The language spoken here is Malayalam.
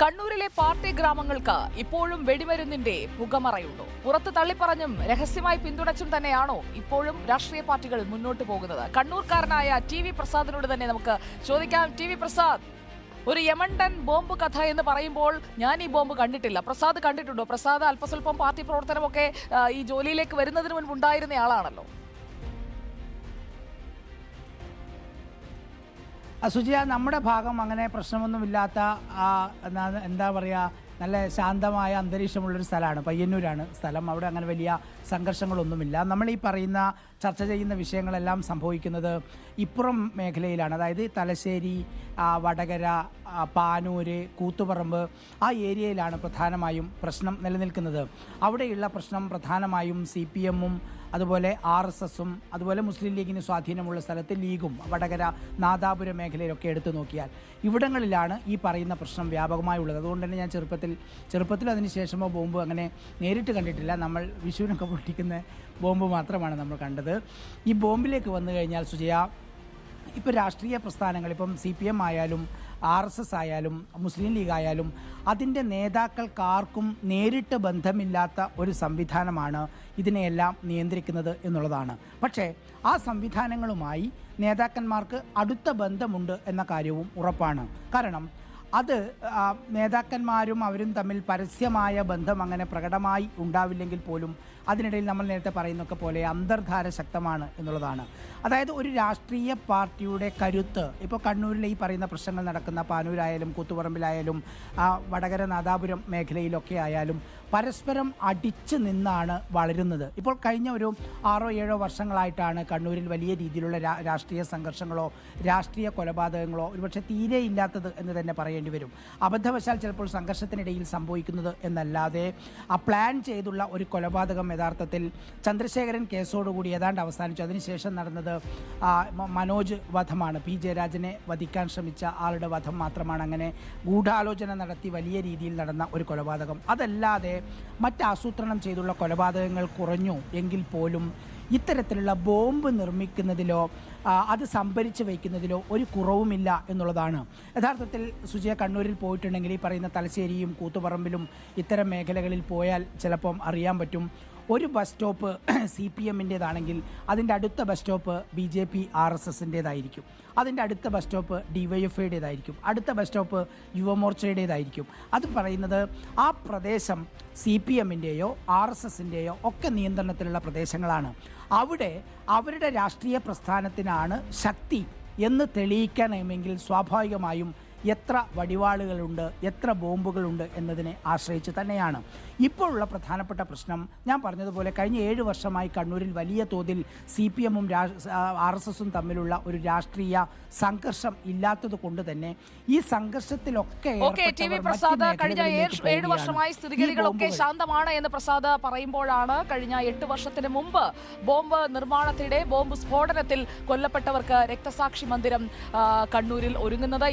കണ്ണൂരിലെ പാർട്ടി ഗ്രാമങ്ങൾക്ക് ഇപ്പോഴും വെടിമരുന്നിന്റെ പുകമറയുണ്ടോ. പുറത്ത് തള്ളിപ്പറഞ്ഞും രഹസ്യമായി പിന്തുണച്ചും തന്നെയാണോ ഇപ്പോഴും രാഷ്ട്രീയ പാർട്ടികൾ മുന്നോട്ട് പോകുന്നത്? കണ്ണൂർക്കാരനായ ടി വി പ്രസാദിനോട് തന്നെ നമുക്ക് ചോദിക്കാം. ടി വി പ്രസാദ് ഒരു യമണ്ടൻ ബോംബ് കഥ എന്ന് പറയുമ്പോൾ ഞാൻ ഈ ബോംബ് കണ്ടിട്ടില്ല. പ്രസാദ് കണ്ടിട്ടുണ്ടോ? പ്രസാദ് അല്പസ്വല്പം പാർട്ടി പ്രവർത്തനമൊക്കെ ഈ ജോലിയിലേക്ക് വരുന്നതിന് മുൻപ് ഉണ്ടായിരുന്ന ആളാണല്ലോ സുജിയ നമ്മുടെ ഭാഗം അങ്ങനെ പ്രശ്നമൊന്നുമില്ലാത്ത ആ, എന്താ പറയുക നല്ല ശാന്തമായ അന്തരീക്ഷമുള്ളൊരു സ്ഥലമാണ്. പയ്യന്നൂരാണ് സ്ഥലം. അവിടെ അങ്ങനെ വലിയ സംഘർഷങ്ങളൊന്നുമില്ല. നമ്മൾ ഈ പറയുന്ന ചർച്ച ചെയ്യുന്ന വിഷയങ്ങളെല്ലാം സംഭവിക്കുന്നത് ഇപ്പുറം മേഖലയിലാണ്. അതായത് തലശ്ശേരി വടകര പാനൂര് കൂത്തുപറമ്പ് ആ ഏരിയയിലാണ് പ്രധാനമായും പ്രശ്നം നിലനിൽക്കുന്നത്. അവിടെയുള്ള പ്രശ്നം പ്രധാനമായും സി പി എമ്മും അതുപോലെ ആർ എസ് എസും അതുപോലെ മുസ്ലിം ലീഗിന് സ്വാധീനമുള്ള സ്ഥലത്ത് ലീഗും വടകര നാദാപുരം മേഖലയിലൊക്കെ എടുത്തു നോക്കിയാൽ ഇവിടങ്ങളിലാണ് ഈ പറയുന്ന പ്രശ്നം വ്യാപകമായി ഉള്ളത് അതുകൊണ്ട് തന്നെ ഞാൻ ചെറുപ്പത്തിൽ ചെറുപ്പത്തിൽ അതിന് ശേഷമോ ബോംബ് അങ്ങനെ നേരിട്ട് കണ്ടിട്ടില്ല. നമ്മൾ വിഷുവിനൊക്കെ പൊട്ടിക്കുന്ന ബോംബ് മാത്രമാണ് നമ്മൾ കണ്ടത്. ഈ ബോംബിലേക്ക് വന്നു കഴിഞ്ഞാൽ സുജയ ഇപ്പോൾ രാഷ്ട്രീയ പ്രസ്ഥാനങ്ങൾ ഇപ്പം സി പി എം ആയാലും ആർ എസ് എസ് ആയാലും മുസ്ലിം ലീഗ് ആയാലും അതിന്റെ നേതാക്കൾക്കാർക്കും നേരിട്ട് ബന്ധമില്ലാത്ത ഒരു സംവിധാനമാണ് ഇതിനെയെല്ലാം നിയന്ത്രിക്കുന്നത് എന്നുള്ളതാണ്. പക്ഷേ ആ സംവിധാനങ്ങളുമായി നേതാക്കന്മാർക്ക് അടുത്ത ബന്ധമുണ്ട് എന്ന കാര്യവും ഉറപ്പാണ്. കാരണം അത് നേതാക്കന്മാരും അവരും തമ്മിൽ പരസ്യമായ ബന്ധം അങ്ങനെ പ്രകടമായി ഉണ്ടാവില്ലെങ്കിൽ പോലും അതിനിടയിൽ നമ്മൾ നേരത്തെ പറയുന്നൊക്കെ പോലെ അന്തർധാര ശക്തമാണ് എന്നുള്ളതാണ്. അതായത് ഒരു രാഷ്ട്രീയ പാർട്ടിയുടെ കരുത്ത് ഇപ്പോൾ കണ്ണൂരിലെ ഈ പറയുന്ന പ്രശ്നങ്ങൾ നടക്കുന്ന പാനൂരായാലും കൂത്തുപറമ്പിലായാലും വടകര നാദാപുരം മേഖലയിലൊക്കെ ആയാലും പരസ്പരം അടിച്ചു നിന്നാണ് വളരുന്നത്. ഇപ്പോൾ കഴിഞ്ഞ ഒരു ആറോ ഏഴോ വർഷങ്ങളായിട്ടാണ് കണ്ണൂരിൽ വലിയ രീതിയിലുള്ള രാഷ്ട്രീയ സംഘർഷങ്ങളോ രാഷ്ട്രീയ കൊലപാതകങ്ങളോ ഒരുപക്ഷെ തീരെ ഇല്ലാത്തത് എന്ന് തന്നെ പറയേണ്ടി വരും അബദ്ധവശാൽ ചിലപ്പോൾ സംഘർഷത്തിനിടയിൽ സംഭവിക്കുന്നത് എന്നല്ലാതെ ആ പ്ലാൻ ചെയ്തുള്ള ഒരു കൊലപാതകം യഥാർത്ഥത്തിൽ ചന്ദ്രശേഖരൻ കേസോടുകൂടി ഏതാണ്ട് അവസാനിച്ചു. അതിനുശേഷം നടന്നത് മനോജ് വധമാണ്. പി. ജയരാജനെ വധിക്കാൻ ശ്രമിച്ച ആളുടെ വധം മാത്രമാണ് അങ്ങനെ ഗൂഢാലോചന നടത്തി വലിയ രീതിയിൽ നടന്ന ഒരു കൊലപാതകം. അതല്ലാതെ മറ്റാസൂത്രണം ചെയ്തുള്ള കൊലപാതകങ്ങൾ കുറഞ്ഞു എങ്കിൽ പോലും ഇത്തരത്തിലുള്ള ബോംബ് നിർമ്മിക്കുന്നതിലോ അത് സംഭരിച്ച് വയ്ക്കുന്നതിലോ ഒരു കുറവുമില്ല എന്നുള്ളതാണ്. യഥാർത്ഥത്തിൽ സുജയ കണ്ണൂരിൽ പോയിട്ടുണ്ടെങ്കിൽ ഈ പറയുന്ന തലശ്ശേരിയും കൂത്തുപറമ്പിലും ഇത്തരം മേഖലകളിൽ പോയാൽ ചിലപ്പം അറിയാൻ പറ്റും. ഒരു ബസ് സ്റ്റോപ്പ് സി പി എമ്മിന്റേതാണെങ്കിൽ അതിന്റെ അടുത്ത bus stop B J P R S എസിന്റേതായിരിക്കും. അതിന്റെ അടുത്ത bus stop D Y F ഐയുടേതായിരിക്കും. അടുത്ത ബസ് സ്റ്റോപ്പ് യുവമോർച്ചയുടേതായിരിക്കും. അത് പറയുന്നത് ആ പ്രദേശം സി പി എമ്മിന്റെയോ ആർ എസ് എസിന്റെയോ ഒക്കെ നിയന്ത്രണത്തിലുള്ള പ്രദേശങ്ങളാണ്. അവിടെ അവരുടെ രാഷ്ട്രീയ പ്രസ്ഥാനത്തിനാണ് ശക്തി എന്ന് തെളിയിക്കണമെങ്കിൽ സ്വാഭാവികമായും എത്ര വടിവാളുകളുണ്ട് എത്ര ബോംബുകളുണ്ട് എന്നതിനെ ആശ്രയിച്ച് തന്നെയാണ്. ഇപ്പോഴുള്ള പ്രധാനപ്പെട്ട പ്രശ്നം ഞാൻ പറഞ്ഞതുപോലെ കഴിഞ്ഞ ഏഴ് വർഷമായി കണ്ണൂരിൽ വലിയ തോതിൽ സി പി എമ്മും ആർ എസ് എസും തമ്മിലുള്ള ഒരു രാഷ്ട്രീയ സംഘർഷം ഇല്ലാത്തത് കൊണ്ട് തന്നെ ഈ സംഘർഷത്തിലൊക്കെ പ്രസാദ് കഴിഞ്ഞ ഏഴ് വർഷമായി സ്ഥിതിഗതികളൊക്കെ ശാന്തമാണ് എന്ന് പ്രസാദ് പറയുമ്പോഴാണ് കഴിഞ്ഞ എട്ട് വർഷത്തിന് മുമ്പ് ബോംബ് നിർമ്മാണത്തിനിടെ ബോംബ് സ്ഫോടനത്തിൽ കൊല്ലപ്പെട്ടവർക്ക് രക്തസാക്ഷി മന്ദിരം കണ്ണൂരിൽ ഒരുങ്ങുന്നത്.